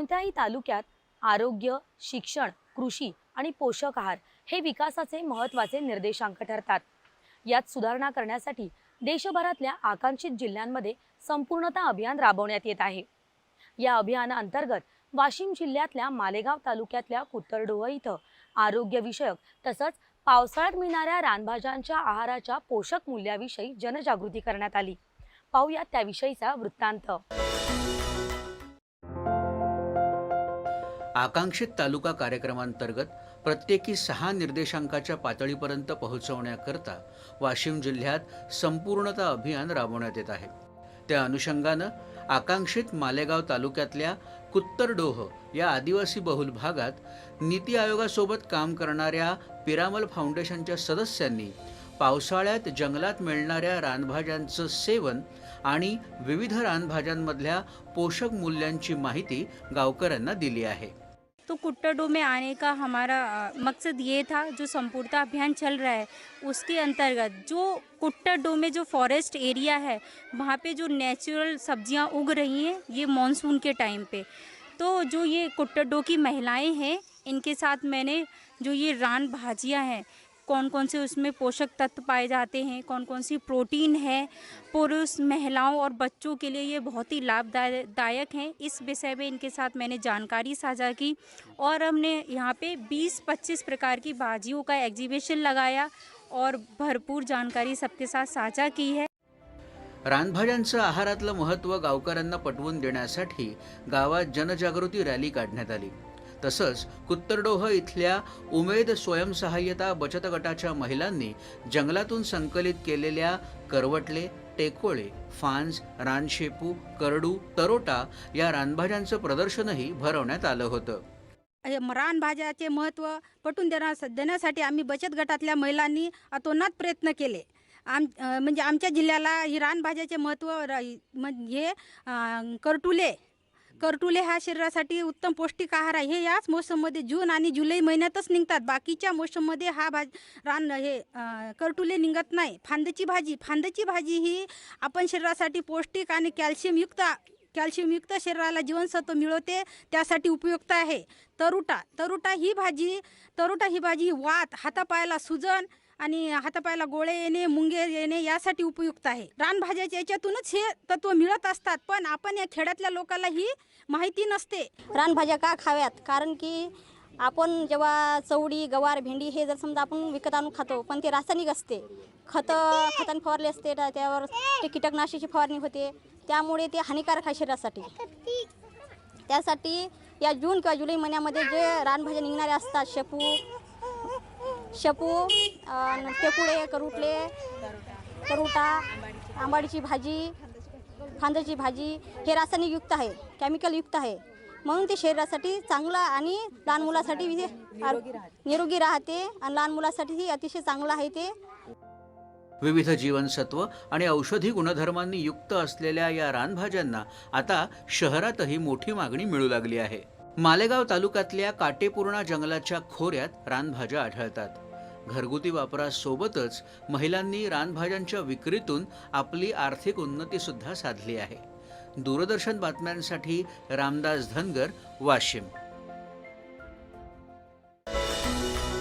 कोणत्याही तालुक्यात आरोग्य शिक्षण कृषी आणि पोषक आहार हे विकासाचे महत्त्वाचे निर्देशांक ठरतात. यात सुधारणा करण्यासाठी देशभरातल्या आकांक्षित जिल्ह्यांमध्ये संपूर्णता अभियान राबवण्यात येत आहे. या अभियानाअंतर्गत वाशिम जिल्ह्यातल्या मालेगाव तालुक्यातल्या कुत्तरडोह इथं आरोग्यविषयक तसंच पावसाळ्यात मिळणाऱ्या रानभाज्यांच्या आहाराच्या पोषक मूल्याविषयी जनजागृती करण्यात आली. पाहूया त्याविषयीचा वृत्तांत. आकांक्षित तालुका कार्यक्रमांतर्गत प्रत्येकी सहा निर्देशांकाच्या पातळीपर्यंत पोहोचवण्याकरता वाशिम जिल्ह्यात संपूर्णता अभियान राबवण्यात येत आहे. त्या अनुषंगानं आकांक्षित मालेगाव तालुक्यातल्या कुत्तरडोह या आदिवासी बहुल भागात नीती आयोगासोबत काम करणाऱ्या पिरामल फाउंडेशनच्या सदस्यांनी पावसाळ्यात जंगलात मिळणाऱ्या रानभाज्यांचं सेवन आणि विविध रानभाज्यांमधल्या पोषक मूल्यांची माहिती गावकऱ्यांना दिली आहे. तो कुट्टाडो में आने का हमारा मकसद ये था, जो संपूर्णता अभियान चल रहा है, उसके अंतर्गत जो कुट्टाडो में जो फॉरेस्ट एरिया है, वहाँ पे जो नेचुरल सब्ज़ियाँ उग रही हैं, ये मानसून के टाइम पे। तो जो ये कुट्टाडो की महिलाएँ हैं, इनके साथ मैंने जो ये रान भाजियाँ हैं कौन कौन से उसमें पोषक तत्व पाए जाते हैं कौन कौन सी प्रोटीन है, पुरुष, महिलाओं और बच्चों के लिए ये बहुत ही लाभदायक हैं। इस विषय में इनके साथ मैंने जानकारी साझा की और हमने यहाँ पे 20-25 प्रकार की भाजियों का एग्जीबिशन लगाया और भरपूर जानकारी सबके साथ साझा की है। रानभाज्यांचं आहारातलं महत्त्व गावकऱ्यांना पटवून देण्यासाठी गावात जनजागृती रॅली काढण्यात आली. तसंच कुत्तरडोह इथल्या उमेद स्वयंसहाय्यता बचत गटाच्या महिलांनी जंगलातून संकलित केलेल्या करवटले टेकोळे फांज रानशेपू करडू तरोटा या रानभाज्यांचं प्रदर्शनही भरवण्यात आलं होतं. रानभाज्याचे महत्त्व पटून देण्या देण्यासाठी आम्ही बचत गटातल्या महिलांनी अतोनात प्रयत्न केले. आम म्हणजे आमच्या जिल्ह्याला ही रानभाज्याचे महत्त्व हे म्हणजे करटुले करटुले हा शरीरासाठी उत्तम पौष्टिक आहार आहे. हे याच मोसममध्ये जून आणि जुलै महिन्यातच निघतात. बाकीच्या मोसममध्ये हा भाज रान हे करटुले निघत नाही. फांदची भाजी फांदची भाजी ही आपण शरीरासाठी पौष्टिक आणि कॅल्शियमयुक्त कॅल्शियमयुक्त शरीराला जीवनसत्व मिळवते त्यासाठी उपयुक्त आहे. तरुटा तरुटा ही भाजी तरुटा ही भाजी ही वात हातापायाला सुजन आणि हातापायाला गोळे येणे मुंगे येणे यासाठी उपयुक्त आहे. रानभाज्याच्या याच्यातूनच हे तत्व मिळत असतात पण आपण या खेड्यातल्या लोकांना ही माहिती नसते. रानभाज्या का खाव्यात? कारण की आपण जेव्हा चवडी गवार भेंडी हे जर समजा आपण विकत आणून खातो पण ते रासायनिक असते. खतं खतान फवारले असते त्यावर ते कीटकनाशकाची फवारणी होते. त्यामुळे ते हानिकारक आहे शरीरासाठी. त्यासाठी या जून किंवा जुलै महिन्यामध्ये जे रानभाज्या निघणाऱ्या असतात शेपू शेपू टेकुळे करुटले करुटा आंबाडीची भाजी खांद्याची भाजी हे रासायनिक युक्त आहे केमिकल युक्त आहे. म्हणून ते शरीरासाठी चांगलं आणि लहान मुलासाठी निरोगी राहते आणि लहान मुलासाठीही अतिशय चांगलं आहे ते. विविध जीवनसत्व आणि औषधी गुणधर्मांनी युक्त असलेल्या या रानभाज्यांना आता शहरातही मोठी मागणी मिळू लागली आहे. मालेगाव तालुक्यातल्या काटेपूर्णा जंगलाच्या खोऱ्यात रानभाज्या आढळतात. घरगुती वापरासोबतच महिलांनी रानभाज्यांच्या विक्रीतून आपली आर्थिक उन्नती सुद्धा साधली आहे. दूरदर्शन बातम्यांसाठी रामदास धनगर वाशिम.